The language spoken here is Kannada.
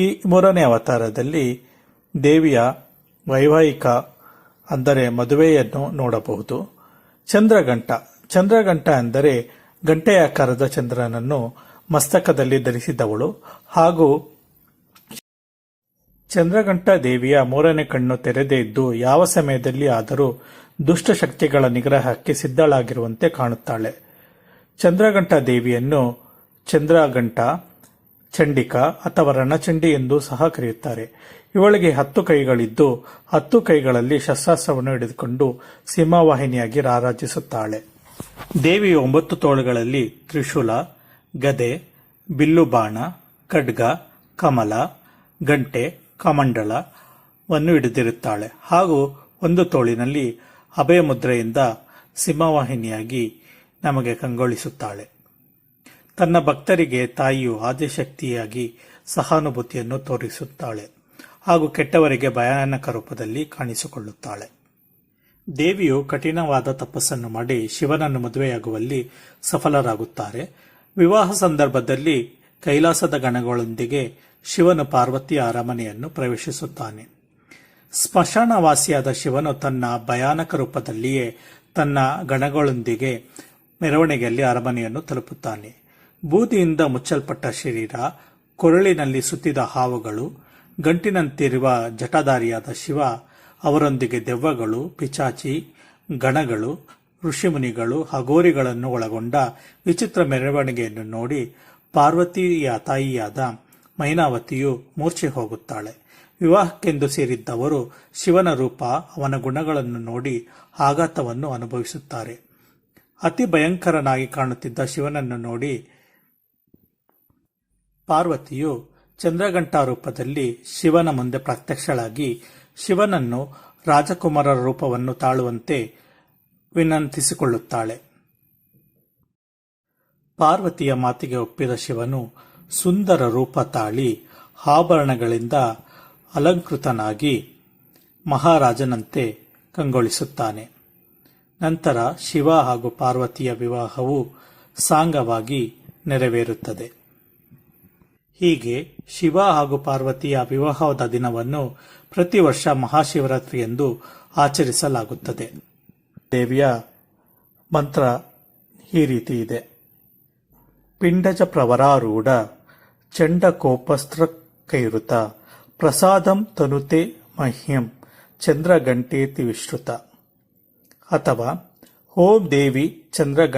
ಈ ಮೂರನೇ ಅವತಾರದಲ್ಲಿ ದೇವಿಯ ವೈವಾಹಿಕ, ಅಂದರೆ ಮದುವೆಯನ್ನು ನೋಡಬಹುದು. ಚಂದ್ರಗಂಟ ಚಂದ್ರಗಂಟ ಎಂದರೆ ಗಂಟೆಯಾಕಾರದ ಚಂದ್ರನನ್ನು ಮಸ್ತಕದಲ್ಲಿ ಧರಿಸಿದವಳು ಹಾಗೂ ಚಂದ್ರಗಂಟ ದೇವಿಯ ಮೂರನೇ ಕಣ್ಣು ತೆರೆದೇ ಇದ್ದು ಯಾವ ಸಮಯದಲ್ಲಿ ಆದರೂ ದುಷ್ಟಶಕ್ತಿಗಳ ನಿಗ್ರಹಕ್ಕೆ ಸಿದ್ಧಳಾಗಿರುವಂತೆ ಕಾಣುತ್ತಾಳೆ. ಚಂದ್ರಗಂಟ ದೇವಿಯನ್ನು ಚಂದ್ರಗಂಟ ಚಂಡಿಕ ಅಥವಾ ರಣಚಂಡಿ ಎಂದು ಸಹ ಕರೆಯುತ್ತಾರೆ. ಇವಳಿಗೆ ಹತ್ತು ಕೈಗಳಿದ್ದು, ಹತ್ತು ಕೈಗಳಲ್ಲಿ ಶಸ್ತ್ರಾಸ್ತ್ರವನ್ನು ಹಿಡಿದುಕೊಂಡು ಸಿಂಹವಾಹಿನಿಯಾಗಿ ರಾರಾಜಿಸುತ್ತಾಳೆ. ದೇವಿಯ ಒಂಬತ್ತು ತೋಳುಗಳಲ್ಲಿ ತ್ರಿಶೂಲ, ಗದೆ ಬಿಲ್ಲುಬಾಣ ಖಡ್ಗ, ಕಮಲ, ಗಂಟೆ ಕಮಂಡಲವನ್ನು ಹಿಡಿದಿರುತ್ತಾಳೆ. ಹಾಗೂ ಒಂದು ತೋಳಿನಲ್ಲಿ ಅಭಯ ಮುದ್ರೆಯಿಂದ ಸಿಂಹವಾಹಿನಿಯಾಗಿ ನಮಗೆ ಕಂಗೊಳಿಸುತ್ತಾಳೆ. ತನ್ನ ಭಕ್ತರಿಗೆ ತಾಯಿಯು ಆದಿಶಕ್ತಿಯಾಗಿ ಸಹಾನುಭೂತಿಯನ್ನು ತೋರಿಸುತ್ತಾಳೆ ಹಾಗೂ ಕೆಟ್ಟವರಿಗೆ ಭಯಾನಕ ರೂಪದಲ್ಲಿ ಕಾಣಿಸಿಕೊಳ್ಳುತ್ತಾಳೆ. ದೇವಿಯು ಕಠಿಣವಾದ ತಪಸ್ಸನ್ನು ಮಾಡಿ ಶಿವನನ್ನು ಮದುವೆಯಾಗುವಲ್ಲಿ ಸಫಲರಾಗುತ್ತಾರೆ. ವಿವಾಹ ಸಂದರ್ಭದಲ್ಲಿ ಕೈಲಾಸದ ಗಣಗಳೊಂದಿಗೆ ಶಿವನು ಪಾರ್ವತಿಯ ಅರಮನೆಯನ್ನು ಪ್ರವೇಶಿಸುತ್ತಾನೆ. ಸ್ಮಶಾನವಾಸಿಯಾದ ಶಿವನು ತನ್ನ ಭಯಾನಕ ರೂಪದಲ್ಲಿಯೇ ತನ್ನ ಗಣಗಳೊಂದಿಗೆ ಮೆರವಣಿಗೆಯಲ್ಲಿ ಅರಮನೆಯನ್ನು ತಲುಪುತ್ತಾನೆ. ಬೂದಿಯಿಂದ ಮುಚ್ಚಲ್ಪಟ್ಟ ಶರೀರ, ಕೊರಳಿನಲ್ಲಿ ಸುತ್ತಿದ ಹಾವುಗಳು, ಗಂಟಿನಂತಿರುವ ಜಟಾಧಾರಿಯಾದ ಶಿವ, ಅವರೊಂದಿಗೆ ದೆವ್ವಗಳು, ಪಿಚಾಚಿ, ಗಣಗಳು, ಋಷಿಮುನಿಗಳು, ಹಗೋರಿಗಳನ್ನು ಒಳಗೊಂಡ ವಿಚಿತ್ರ ಮೆರವಣಿಗೆಯನ್ನು ನೋಡಿ ಪಾರ್ವತಿಯ ತಾಯಿಯಾದ ಮೈನಾವತಿಯು ಮೂರ್ಛೆ ಹೋಗುತ್ತಾಳೆ. ವಿವಾಹಕ್ಕೆಂದು ಸೇರಿದ್ದವರು ಶಿವನ ರೂಪ, ಅವನ ಗುಣಗಳನ್ನು ನೋಡಿ ಆಘಾತವನ್ನು ಅನುಭವಿಸುತ್ತಾರೆ. ಅತಿ ಭಯಂಕರನಾಗಿ ಕಾಣುತ್ತಿದ್ದ ಶಿವನನ್ನು ನೋಡಿ ಪಾರ್ವತಿಯು ಚಂದ್ರಘಂಟ ರೂಪದಲ್ಲಿ ಶಿವನ ಮುಂದೆ ಪ್ರತ್ಯಕ್ಷಳಾಗಿ ಶಿವನನ್ನು ರಾಜಕುಮಾರರ ರೂಪವನ್ನು ತಾಳುವಂತೆ ವಿನಂತಿಸಿಕೊಳ್ಳುತ್ತಾಳೆ. ಪಾರ್ವತಿಯ ಮಾತಿಗೆ ಒಪ್ಪಿದ ಶಿವನು ಸುಂದರ ರೂಪ ತಾಳಿ ಆಭರಣಗಳಿಂದ ಅಲಂಕೃತನಾಗಿ ಮಹಾರಾಜನಂತೆ ಕಂಗೊಳಿಸುತ್ತಾನೆ. ನಂತರ ಶಿವ ಹಾಗೂ ಪಾರ್ವತಿಯ ವಿವಾಹವು ಸಾಂಗವಾಗಿ ನೆರವೇರುತ್ತದೆ. ಹೀಗೆ ಶಿವ ಹಾಗೂ ಪಾರ್ವತಿಯ ವಿವಾಹದ ದಿನವನ್ನು ಪ್ರತಿ ವರ್ಷ ಮಹಾಶಿವರಾತ್ರಿ ಎಂದು ಆಚರಿಸಲಾಗುತ್ತದೆ. ದೇವಿಯ ಮಂತ್ರ ಈ ರೀತಿ ಇದೆ. ಪಿಂಡಜ ಪ್ರವರಾರೂಢ ಚಂಡಕೋಪಸ್ತ್ರ ಕೈರುತ ಪ್ರಸಾದಂ ತನುತೆ ಮಹ್ಯಂ ಚಂದ್ರಗಂಟೇತಿ ವಿಶ್ರುತ ಅಥವಾ ಓಂ ದೇವಿ ಚಂದ್ರಗಂಟ